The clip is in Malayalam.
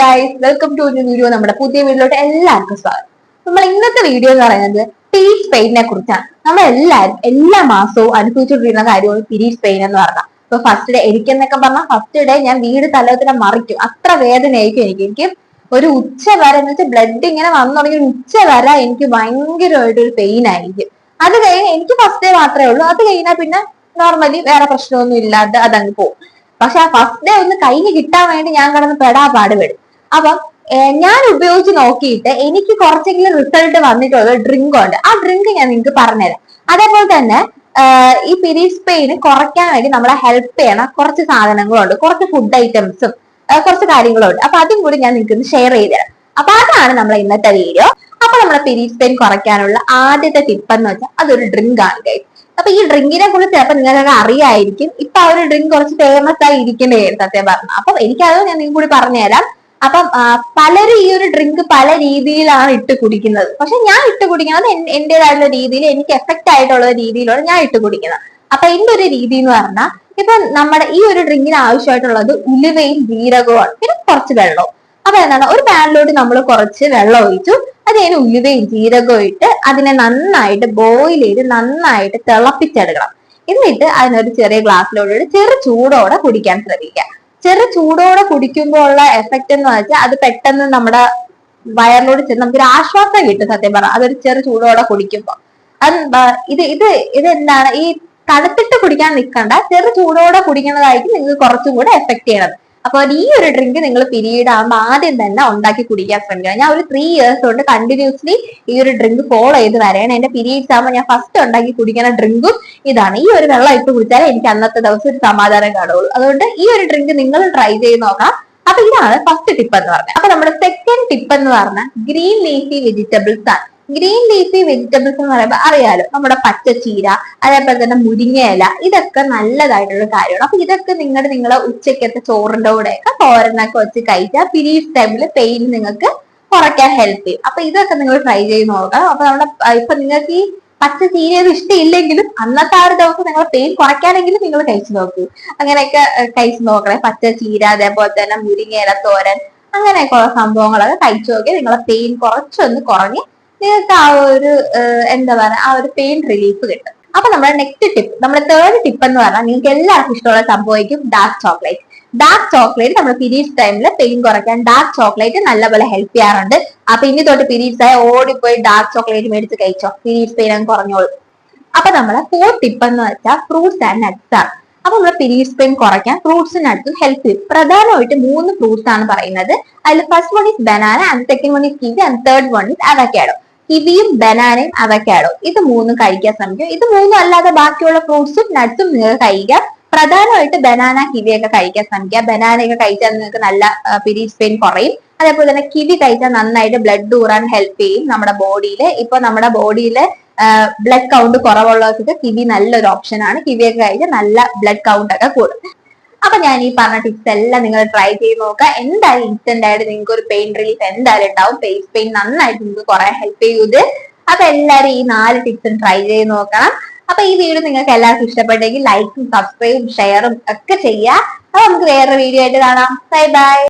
ഗൈസ് വെൽക്കം ടു വീഡിയോ നമ്മുടെ പുതിയ വീഡിയോയിലോട്ട് എല്ലാവർക്കും സ്വാഗതം. നമ്മൾ ഇന്നത്തെ വീഡിയോ എന്ന് പറയുന്നത് പീരീഡ്സ് പെയിനെ കുറിച്ചാണ്. നമ്മൾ എല്ലാവരും എല്ലാ മാസവും അനുഭവിച്ചുകൊണ്ടിരുന്ന കാര്യമാണ് പീരീഡ്സ് പെയിൻ എന്ന് പറഞ്ഞാൽ. ഇപ്പൊ ഫസ്റ്റ് ഡേ എനിക്കെന്നൊക്കെ പറഞ്ഞാൽ ഫസ്റ്റ് ഡേ ഞാൻ വീട് തലത്തിനെ മറിക്കും. അത്ര വേദനയായിരിക്കും എനിക്ക്. എനിക്ക് ഒരു ഉച്ച വരെ എന്ന് വെച്ചാൽ ബ്ലഡ് ഇങ്ങനെ വന്നു തുടങ്ങി ഒരു ഉച്ച വരെ എനിക്ക് ഭയങ്കരമായിട്ട് ഒരു പെയിൻ ആയിരിക്കും. അത് കഴിഞ്ഞ് എനിക്ക് ഫസ്റ്റ് ഡേ മാത്രമേ ഉള്ളൂ. അത് കഴിഞ്ഞാൽ പിന്നെ നോർമലി വേറെ പ്രശ്നമൊന്നും ഇല്ലാതെ അതങ്ങ് പോകും. പക്ഷെ ആ ഫസ്റ്റ് ഡേ ഒന്ന് കഴിഞ്ഞ് കിട്ടാൻ വേണ്ടി ഞാൻ കിടന്ന് പെടാ. പാടുപെടും അപ്പം ഞാൻ ഉപയോഗിച്ച് നോക്കിയിട്ട് എനിക്ക് കുറച്ചെങ്കിലും റിസൾട്ട് വന്നിട്ടുള്ള ഡ്രിങ്ക് ഉണ്ട്. ആ ഡ്രിങ്ക് ഞാൻ നിങ്ങൾക്ക് പറഞ്ഞുതരാം. അതേപോലെ തന്നെ ഈ പീരീഡ്സ് പെയിന് കുറയ്ക്കാൻ വേണ്ടി നമ്മളെ ഹെൽപ്പ് ചെയ്യണ കുറച്ച് സാധനങ്ങളുണ്ട്. കുറച്ച് ഫുഡ് ഐറ്റംസും കുറച്ച് കാര്യങ്ങളുണ്ട്. അപ്പൊ അതും കൂടി ഞാൻ നിങ്ങൾക്ക് ഷെയർ ചെയ്ത് തരാം അപ്പൊ അതാണ് നമ്മളെ ഇന്നത്തെ വീഡിയോ അപ്പൊ നമ്മളെ പീരീഡ്സ് പെയിൻ കുറയ്ക്കാനുള്ള ആദ്യത്തെ ടിപ്പ് എന്ന് വെച്ചാൽ അതൊരു ഡ്രിങ്ക് ആണ് ഗൈസ് അപ്പൊ ഈ ഡ്രിങ്കിനെ കുറിച്ച് ചിലപ്പോൾ നിങ്ങൾക്ക് അറിയായിരിക്കും. ഇപ്പൊ ആ ഒരു ഡ്രിങ്ക് കുറച്ച് ഫേമസ് ആയി ഇരിക്കേണ്ടി സത്യം പറഞ്ഞു. അപ്പൊ എനിക്കത് ഞാൻ നിങ്ങൾ കൂടി പറഞ്ഞുതരാം. അപ്പം പലരും ഈ ഒരു ഡ്രിങ്ക് പല രീതിയിലാണ് ഇട്ട് കുടിക്കുന്നത്. പക്ഷെ ഞാൻ ഇട്ട് കുടിക്കുന്നത് എന്റേതായിട്ടുള്ള രീതിയിൽ എനിക്ക് എഫക്റ്റ് ആയിട്ടുള്ള രീതിയിലാണ് ഞാൻ ഇട്ട് കുടിക്കുന്നത്. അപ്പൊ എന്റെ ഒരു രീതി എന്ന് പറഞ്ഞാൽ ഇപ്പൊ നമ്മുടെ ഈ ഒരു ഡ്രിങ്കിന് ആവശ്യമായിട്ടുള്ളത് ഉലുവയും ജീരകവുമാണ്. പിന്നെ കുറച്ച് വെള്ളവും. അപ്പൊ എന്താണ്? ഒരു പാനിലോട്ട് നമ്മൾ കുറച്ച് വെള്ളം ഒഴിച്ചു. അത് ഉലുവയും ജീരകവും ഇട്ട് അതിനെ നന്നായിട്ട് ബോയിൽ ചെയ്ത് നന്നായിട്ട് തിളപ്പിച്ചെടുക്കണം. എന്നിട്ട് അതിനൊരു ചെറിയ ഗ്ലാസ്സിലോട്ട് ചെറു ചൂടോടെ കുടിക്കാൻ ശ്രമിക്കുക ചെറു ചൂടോടെ കുടിക്കുമ്പോൾ ഉള്ള എഫക്റ്റ് എന്ന് വെച്ചാൽ അത് പെട്ടെന്ന് നമ്മുടെ വയറിലോട് ചെന്ന് നമുക്കൊരു ആശ്വാസം കിട്ടും സത്യം പറഞ്ഞാൽ അതൊരു ചെറു ചൂടോടെ കുടിക്കുമ്പോൾ ഇത് ഇത് ഇത് എന്താണ് ഈ തണുത്തിട്ട് കുടിക്കാൻ നിൽക്കണ്ട ചെറു ചൂടോടെ കുടിക്കുന്നതായിരിക്കും നിങ്ങൾക്ക് കുറച്ചും കൂടെ എഫക്ട് ചെയ്യണത്. അപ്പൊ ഈ ഒരു ഡ്രിങ്ക് നിങ്ങൾ പിരീഡ് ആകുമ്പോൾ ആദ്യം തന്നെ ഉണ്ടാക്കി കുടിക്കാൻ ശ്രമിക്കണം ഞാൻ ഒരു ത്രീ ഇയേഴ്സ് കൊണ്ട് കണ്ടിന്യൂസ്ലി ഈ ഒരു ഡ്രിങ്ക് ഫോളോ ചെയ്ത് വരെയാണ് എന്റെ പീരീഡ്സ് ആകുമ്പോൾ ഞാൻ ഫസ്റ്റ് ഉണ്ടാക്കി കുടിക്കുന്ന ഡ്രിങ്കും ഇതാണ്. ഈ ഒരു വെള്ളം ഇട്ട് കുടിച്ചാലേ എനിക്ക് അന്നത്തെ ദിവസം ഒരു സമാധാനം കാണുള്ളൂ അതുകൊണ്ട് ഈ ഒരു ഡ്രിങ്ക് നിങ്ങൾ ട്രൈ ചെയ്ത് നോക്കാം. അപ്പൊ ഇതാണ് ഫസ്റ്റ് ടിപ്പ് എന്ന് പറഞ്ഞത്. അപ്പൊ നമ്മുടെ സെക്കൻഡ് ടിപ്പ് എന്ന് പറഞ്ഞാൽ ഗ്രീൻ ലീഫി വെജിറ്റബിൾസ് ആണ് ഗ്രീൻ ലീഫി വെജിറ്റബിൾസ് എന്ന് പറയുമ്പോൾ അറിയാലോ നമ്മുടെ പച്ചച്ചീര അതേപോലെ തന്നെ മുരിങ്ങയില ഇതൊക്കെ നല്ലതായിട്ടുള്ള കാര്യമാണ്. അപ്പൊ ഇതൊക്കെ നിങ്ങളുടെ നിങ്ങളെ ഉച്ചക്കത്തെ ചോറിന്റെ കൂടെയൊക്കെ തോരനൊക്കെ വെച്ച് കഴിച്ചാൽ പീരീഡ്സ് ടൈമിൽ പെയിൻ നിങ്ങൾക്ക് കുറയ്ക്കാൻ ഹെൽപ്പ് ചെയ്യും. അപ്പൊ ഇതൊക്കെ നിങ്ങൾ ട്രൈ ചെയ്ത് നോക്കണം. അപ്പൊ നമ്മുടെ ഇപ്പൊ നിങ്ങൾക്ക് ഈ പച്ച ഇഷ്ടമില്ലെങ്കിലും അന്നത്തെ ആ ഒരു ദിവസം നിങ്ങൾ പെയിൻ കുറയ്ക്കാനെങ്കിലും നിങ്ങൾ കഴിച്ചു നോക്കൂ. അങ്ങനെയൊക്കെ കഴിച്ചു നോക്കണേ. പച്ച ചീര അതേപോലെ തന്നെ മുരിങ്ങയില തോരൻ അങ്ങനെയൊക്കെ ഉള്ള സംഭവങ്ങളൊക്കെ കഴിച്ചു നോക്കി നിങ്ങളെ പെയിൻ കുറച്ചൊന്ന് കുറഞ്ഞ് നിങ്ങൾക്ക് ആ ഒരു എന്താ പറയാ ആ ഒരു പെയിൻ റിലീഫ് കിട്ടും. അപ്പൊ നമ്മുടെ നെക്സ്റ്റ് ടിപ്പ് നമ്മുടെ തേർഡ് ടിപ്പ് എന്ന് പറഞ്ഞാൽ നിങ്ങൾക്ക് എല്ലാവർക്കും ഇഷ്ടമുള്ള സംഭവിക്കും ഡാർക്ക് ചോക്ലേറ്റ് ഡാർക്ക് ചോക്ലേറ്റ് നമ്മൾ പീരീഡ്സ് ടൈമിൽ പെയിൻ കുറയ്ക്കാൻ ഡാർക്ക് ചോക്ലേറ്റ് നല്ലപോലെ ഹെൽപ്പ് ചെയ്യാറുണ്ട്. അപ്പൊ ഇനി തൊട്ട് പീരീഡ്സ് ആയ ഓടിപ്പോയി ഡാർക്ക് ചോക്ലേറ്റ് മേടിച്ച് കഴിച്ചോ? പീരീഡ്സ് പെയിൻ അങ്ങ് കുറഞ്ഞോളൂ. അപ്പൊ നമ്മളെ ഫോർത്ത് ടിപ്പ് എന്ന് വെച്ചാൽ ഫ്രൂട്ട്സ് ആൻഡ് നട്ട്സ് ആണ്. അപ്പൊ നമ്മുടെ പീരീഡ്സ് പെയിൻ കുറയ്ക്കാൻ ഫ്രൂട്ട്സിന് അടുത്ത് ഹെൽപ്പ് ചെയ്യും. പ്രധാനമായിട്ട് മൂന്ന് ഫ്രൂട്ട്സ് ആണ് പറയുന്നത്. അതിൽ first one is banana and second one is kiwi and third one is avocado കിവിയും ബനാനയും അവക്കാഡോ ഇത് മൂന്നും കഴിക്കാൻ ശ്രമിക്കും ഇത് മൂന്നും അല്ലാതെ ബാക്കിയുള്ള ഫ്രൂട്ട്സും നട്ട്സും നിങ്ങൾക്ക് കഴിക്കാം. പ്രധാനമായിട്ട് ബനാന കിവിയൊക്കെ കഴിക്കാൻ ശ്രമിക്കുക. ബനാനയൊക്കെ കഴിച്ചാൽ നിങ്ങൾക്ക് നല്ല പീരീഡ്സ് പെയിൻ കുറയും. അതേപോലെ തന്നെ കിവി കഴിച്ചാൽ നന്നായിട്ട് ബ്ലഡ് ഊറാൻ ഹെൽപ്പ് ചെയ്യും നമ്മുടെ ബോഡിയിൽ ഇപ്പൊ നമ്മുടെ ബോഡിയിൽ ബ്ലഡ് കൗണ്ട് കുറവുള്ളവർക്ക് കിവി നല്ലൊരു ഓപ്ഷൻ ആണ്. കിവിയൊക്കെ കഴിച്ചാൽ നല്ല ബ്ലഡ് കൗണ്ട് ഒക്കെ കൂടും. അപ്പൊ ഞാൻ ഈ പറഞ്ഞ ടിപ്സ് എല്ലാം നിങ്ങൾ ട്രൈ ചെയ്ത് നോക്കുക. എന്തായാലും ഇൻസ്റ്റന്റ് ആയിട്ട് നിങ്ങൾക്ക് ഒരു പെയിൻ റിലീഫ് എന്തായാലും ഉണ്ടാവും. ഫേസ് പെയിൻ നന്നായിട്ട് നിങ്ങൾക്ക് കുറെ ഹെൽപ്പ് ചെയ്ത് അപ്പൊ എല്ലാവരും ഈ നാല് ടിപ്സും ട്രൈ ചെയ്ത് നോക്കണം. അപ്പൊ ഈ വീഡിയോ നിങ്ങൾക്ക് എല്ലാവർക്കും ഇഷ്ടപ്പെട്ടെങ്കിൽ ലൈക്കും സബ്സ്ക്രൈബും ഷെയറും ഒക്കെ ചെയ്യുക. അപ്പൊ നമുക്ക് വേറെ വീഡിയോ ആയിട്ട് കാണാം. Bye bye